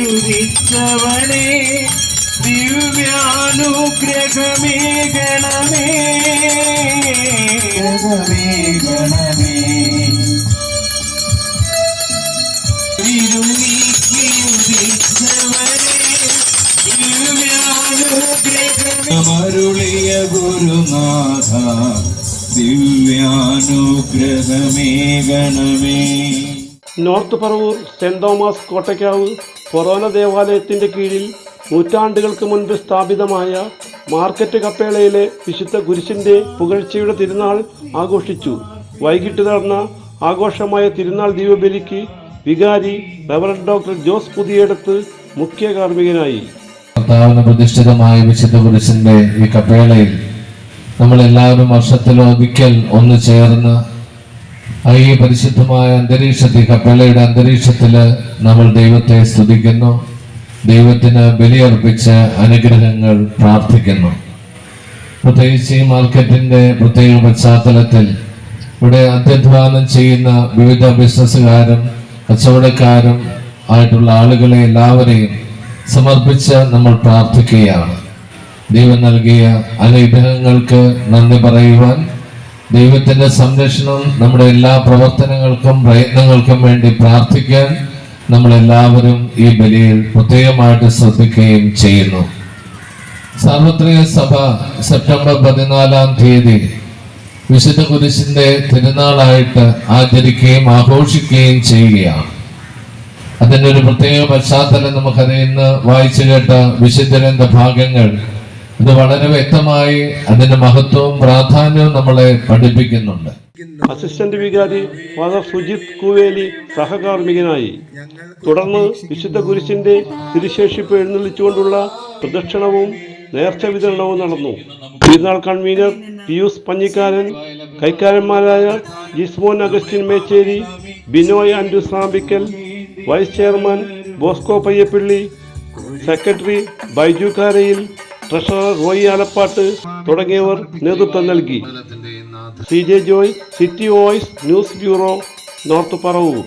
ഉദിച്ചവനെ ദിവ്യാനുഗ്രഹമേ ഗണമേ. ഗണമേ ഗണമേ. ദിവ്യാനുഗ്രഹമരുളിയ ഗുരുനാഥ ദിവ്യാനുഗ്രഹമേ ഗണമേ. North Paravur saint Thomas Kottakkavu forane ദേവാലയത്തിന്റെ കീഴിൽ നൂറ്റാണ്ടുകൾക്ക് മുൻപ് സ്ഥാപിതമായ മാർക്കറ്റ് കപ്പേളയിലെ വിശുദ്ധ കുരിശിന്റെ പുകഴ്ചയുടെ തിരുനാൾ ആഘോഷിച്ചു. വൈകിട്ട് നടന്ന ആഘോഷമായ തിരുനാൾ ദീപബലിക്ക് വികാരി റവറൻ ഡോക്ടർ ജോസ് പുതിയടത്ത് മുഖ്യ കാർമ്മികനായി. പ്രതിഷ്ഠിതമായ വിശുദ്ധ കുരിശിന്റെ ഈ കപ്പേളയിൽ നമ്മൾ എല്ലാവരും ഒന്ന് ചേർന്ന് ഈ പരിശുദ്ധമായ അന്തരീക്ഷത്തിൽ കപ്പലയുടെ അന്തരീക്ഷത്തിൽ നമ്മൾ ദൈവത്തെ സ്തുതിക്കുന്നു. ദൈവത്തിന് ബലിയർപ്പിച്ച് അനുഗ്രഹങ്ങൾ പ്രാർത്ഥിക്കുന്നു. പ്രത്യേകിച്ച് ഈ മാർക്കറ്റിന്റെ പ്രത്യേക പശ്ചാത്തലത്തിൽ ഇവിടെ അത്യധ്വാനം ചെയ്യുന്ന വിവിധ ബിസിനസ്സുകാരും കച്ചവടക്കാരും ആയിട്ടുള്ള ആളുകളെ എല്ലാവരെയും സമർപ്പിച്ച് നമ്മൾ പ്രാർത്ഥിക്കുകയാണ്. ദൈവം നൽകിയ അനുഗ്രഹങ്ങൾക്ക് നന്ദി പറയുവാൻ ദൈവത്തിന്റെ സംരക്ഷണം നമ്മുടെ എല്ലാ പ്രവർത്തനങ്ങൾക്കും പ്രയത്നങ്ങൾക്കും വേണ്ടി പ്രാർത്ഥിക്കാൻ നമ്മളെല്ലാവരും ഈ ബലിയിൽ പ്രത്യേകമായിട്ട് ശ്രദ്ധിക്കുകയും ചെയ്യുന്നു. സാർവത്രിക സഭ സെപ്റ്റംബർ പതിനാലാം തീയതി വിശുദ്ധ കുരിശിന്റെ തിരുനാളായിട്ട് ആചരിക്കുകയും ആഘോഷിക്കുകയും ചെയ്യുകയാണ്. അതിന്റെ ഒരു പ്രത്യേക പശ്ചാത്തലം നമുക്കത് ഇന്ന് വായിച്ചു കേട്ട വിശുദ്ധരന്റെ ഭാഗങ്ങൾ ഇത് വളരെ വ്യക്തമായി അതിന്റെ മഹത്വവും പ്രാധാന്യവും നമ്മളെ പഠിപ്പിക്കുന്നുണ്ട്. അസിസ്റ്റന്റ് വികാരി ഫാദർ സുജിത് കുവേലി സഹകാർമ്മികനായി. തുടർന്ന് വിശുദ്ധ കുരിശിന്റെ തിരുശേഷിപ്പ് എഴുന്നള്ളിച്ചുകൊണ്ടുള്ള പ്രദക്ഷിണവും നേർച്ച വിതരണവും നടന്നു. തിരുനാൾ convener Pius Panjikkaran കൈക്കാരന്മാരായ Jismon Augustine Mecheri Binoy Andrew Sampikkal vice chairman Bosco Payyappilly secretary Baiju Karayil treasurer Roy Alappatt തുടങ്ങിയവർ നേതൃത്വം നൽകി. C J Joy city voice news bureau north Paravur.